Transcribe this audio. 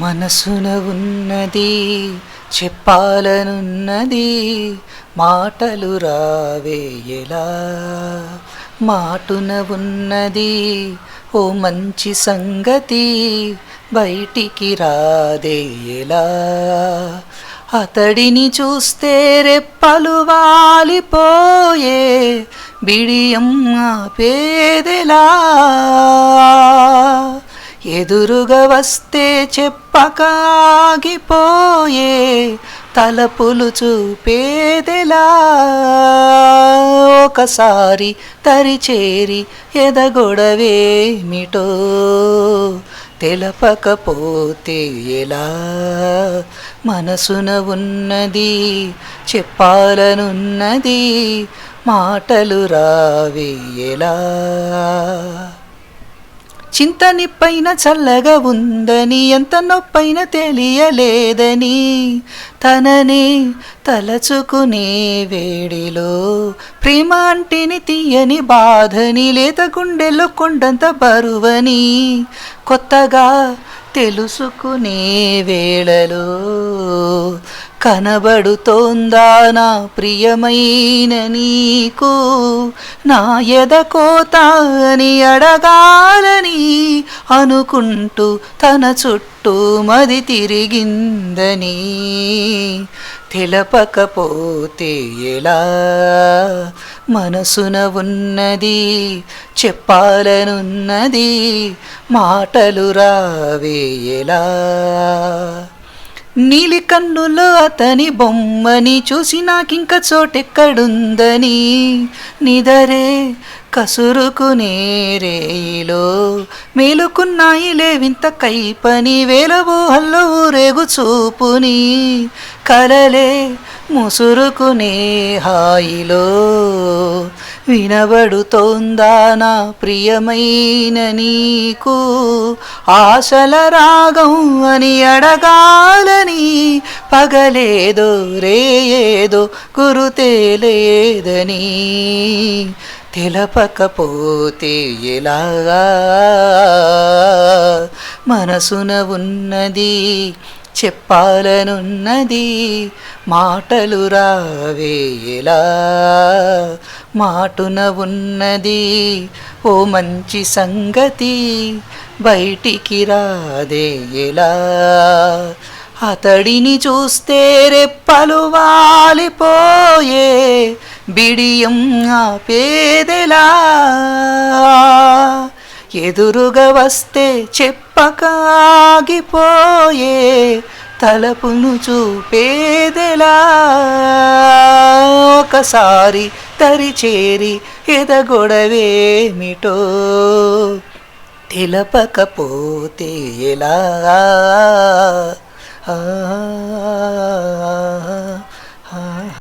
మనసున ఉన్నది చెప్పాలనున్నది మాటలు రావేయలా మాటున ఉన్నది ఓ మంచి సంగతి బయటికి రాదేయలా అతడిని చూస్తే రెప్పలు వాలిపోయే బిడియం ఆపేదెలా? ఎదురుగా వస్తే చెప్పకాగిపోయే తలపులు చూపేదెలా ఒకసారి తరిచేరి ఎదగొడవేమిటో తెలపకపోతే ఎలా? మనసున ఉన్నది చెప్పాలనున్నది మాటలు రావే ఎలా? చింత నిప్పైన చల్లగా ఉందని ఎంత నొప్పైన తెలియలేదని. తనని తలచుకునే వేడిలో ప్రేమ అంటేని తీయని బాధని లేత గుండెలో కొండంత బరువని కొత్తగా తెలుసుకునే వేళలో కనబడుతోందా నా ప్రియమైన నీకు? నా ఎదకోత అని అడగాలని అనుకుంటూ తన చుట్టూ మది తిరిగిందని తెలపకపోతే ఎలా? మనసున ఉన్నది చెప్పాలనున్నది మాటలు రావే ఎలా? నీలి కన్నులో అతని బొమ్మని చూసి నాకింక చోటెక్కడుందని. నిదరే కసురుకునే రేయిలో మేలుకున్నాయి లేవింత కైపని వేలవు హల్లో రేగు చూపుని. కలలే ముసురుకునే హాయిలో వినబడుతోందా నా ప్రియమైన నీకు? ఆశల రాగం అని అడగాలని పగలేదో రేయేదో గురుతేలేదని తెలపకపోతే ఎలాగా మనసున ఉన్నది చెప్పాలనున్నది మాటలు రావేలా మాటున ఉన్నది ఓ మంచి సంగతి బయటికి రాదే ఎలా? అతడిని చూస్తే రెప్పలు వాలిపోయే బిడియం ఆపేదెలా? ఎదురుగా వస్తే చెప్పక ఆగిపోయే తలపును చూపేదెలా? ఒకసారి తరిచేరి ఎదగొడవేమిటో తెలపకపోతే ఎలా? ఆ